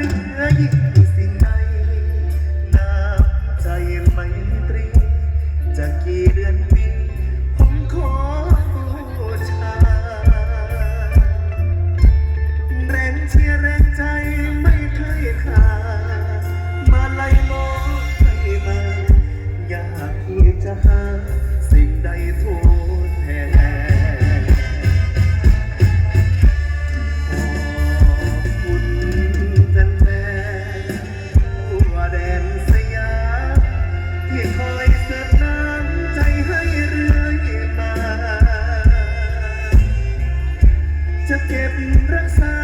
ลือยิงสิ่งใดน้ำใจไมตรี จะกี่เดือนปีผมขอบูชาแรงเชียร์แรงใจไม่เคยขาดมาไล่มองให้มา อยากที่จะหาสิ่งใดทั่ว จะเก็บรักษา